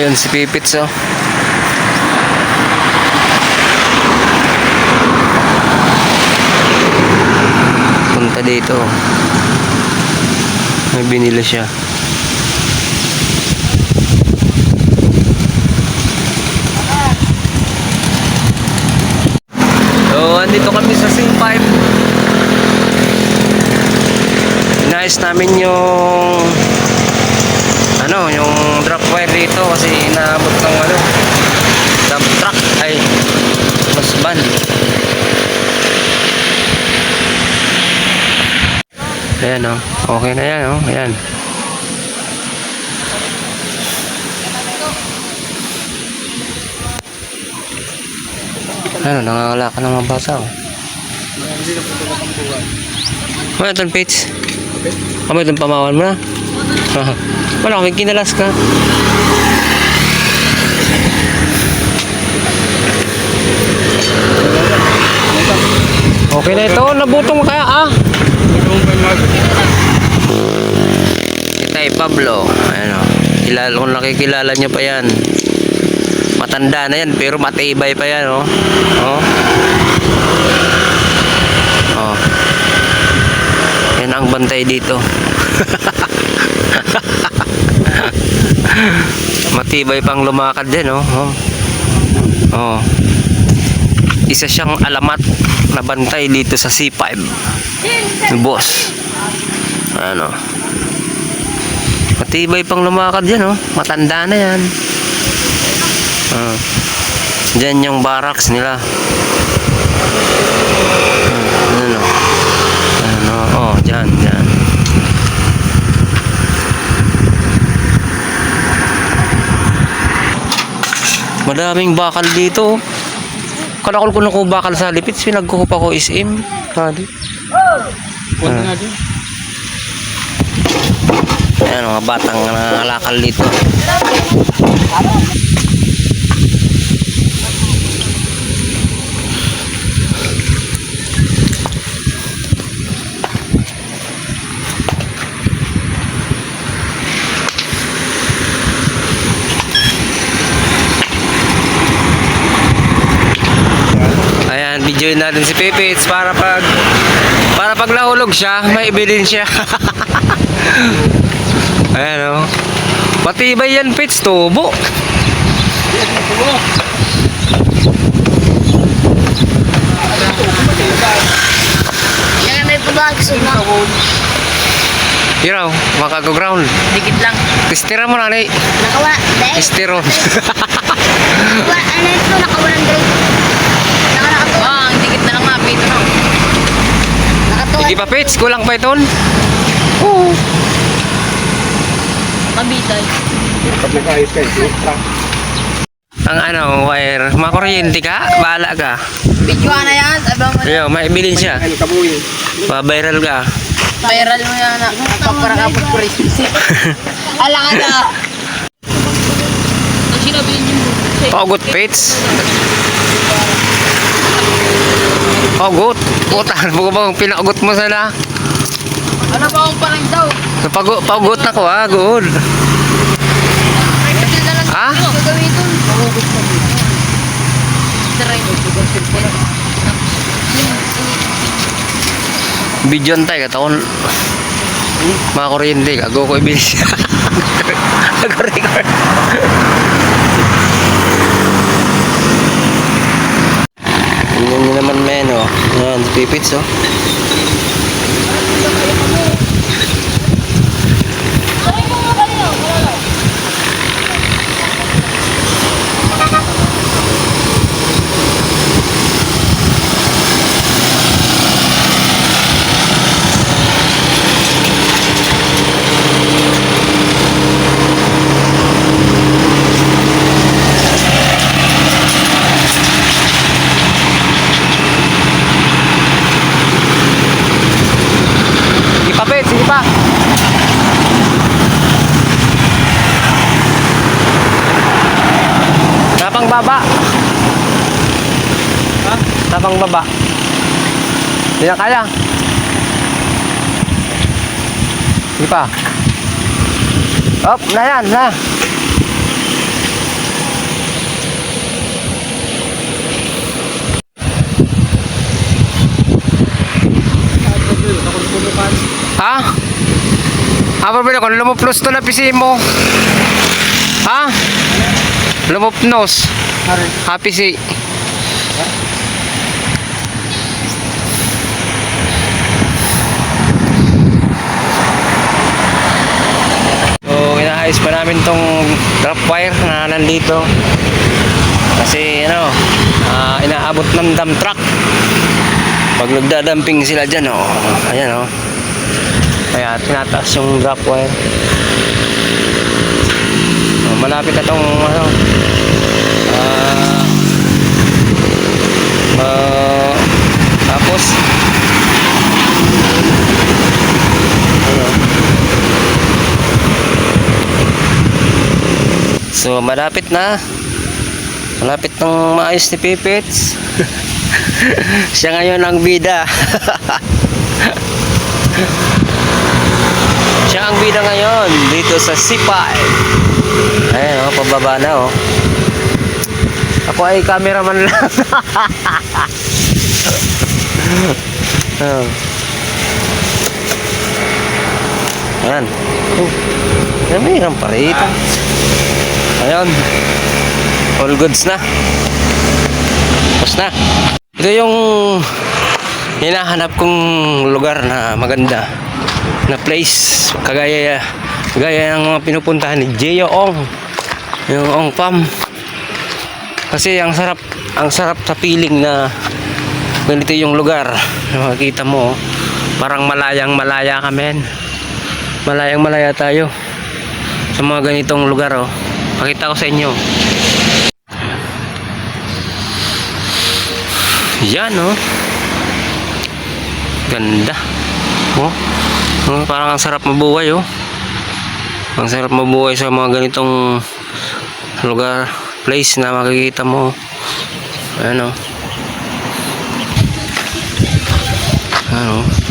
Ayun si Pipits oh. Punta dito. May binili siya. So, andito kami sa Sing 5. Inayos namin yung ano, yung drop wire dito kasi inaabot ng ano, dump truck ay mas van. Ayan oh, okay na yan oh, ayan. Ano, nangangala ka ng mga bata oh. Ano itong page? Ano itong pamawan mo na? Wala, may kinalas ka. Okay na ito, nabutong kaya ah. Si Tay Pablo, ayan o. Kilala, kung nakikilala nyo pa yan. Matanda na yan, pero matibay pa yan oh. Oh. Oh. Yan ang bantay dito. Matibay pang lumakad din, oh. Oh. oh. Isa siyang alamat na bantay dito sa C5. Yung boss. Ano. Matibay pang lumakad yan, oh. Matanda na yan. Ah. Diyan yung barracks nila. Ano. Ano, oh, diyan, diyan. Madaming bakal dito. Kalakol ko na ko bakal sa lipits. Pinagkukupa ko isim. Hadi. Punta nga dyan. Ayan, mga batang nangangalakal dito. Videoin natin si Pipits para pag para pag nahulog siya, may ebidensya. Ayan o. Matibay yan, Pits. Tubo. Yan may pabagso na. Yun o, makago-ground. Dikit lang. Testira mo na, ni. Nakawa. Dahil. Testiron. Wa- Ano ito? Nakawalan grade. Naka nakatuwa. Ah, ang dikit na lang nga. Pito na. Hindi pa, Pits. Kulang pa iton. Kabitay. Pag nag-ayos kayo, sila. Ang ano, wire. Makuryente ka? Bahala ka. Video na yan. Sabi mo. Ayaw, may. Ano, kabuhin. Pa-viral ka. Viral mo yan. Nakaparakapot ko rin. Ala ka na. Ang sinabihin Pits. Paugot. Puta, buko bang pinaugot mo sana? Ano ba akong parang daw? Pagu paugot na ko, ah. Good. Ha? Bidyon tayo, katawan. Mga kuryente, gago ko ibilis. Nag-record. Tingnan oh. Yan, pipits, oh. baba. Ha? Tapang baba. Hindi na kaya. Hindi pa. Op, na yan, na. Ha? Apa ba na kung lumuplos to na pisi mo? Ha? Lumupnos. Ha pisi. So, inaayos pa namin tong drop wire na nandito. Kasi, ano, ah, inaabot ng dump truck. Pag nagdadamping sila dyan, oh, ayan, oh. Kaya tinataas yung drop wire. Oh, malapit na tong, ano, ah, ah, tapos, ano, So, malapit na. Malapit nang maayos ni Pipits. Siya ngayon ang bida. Siya ang bida ngayon dito sa C5. Ayan oh, pababa na oh. Ako ay cameraman lang. oh. Ayan. Oh. Mayroon pa rito. Ayun. All goods na. Tapos na. Ito yung hinahanap kong lugar na maganda na place. Kagaya kagaya ng mga pinupuntahan ni Jeyo Ong. Yung Ong Pam. Kasi ang sarap ang sarap sa feeling na ganito yung lugar. Makikita mo parang malayang malaya kami malayang malaya tayo sa mga ganitong lugar oh pakita ko sa inyo. Yan oh. Ganda. Oh, oh parang ang sarap mabuhay oh. Ang sarap mabuhay sa mga ganitong lugar place na makikita mo. Ano ano Oh,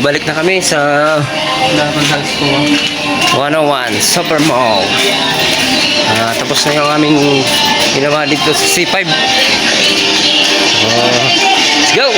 balik na kami sa Laban sa school. 101 Super Mall. Ah, tapos na yung aming ginawa dito sa C5. Oh, let's go!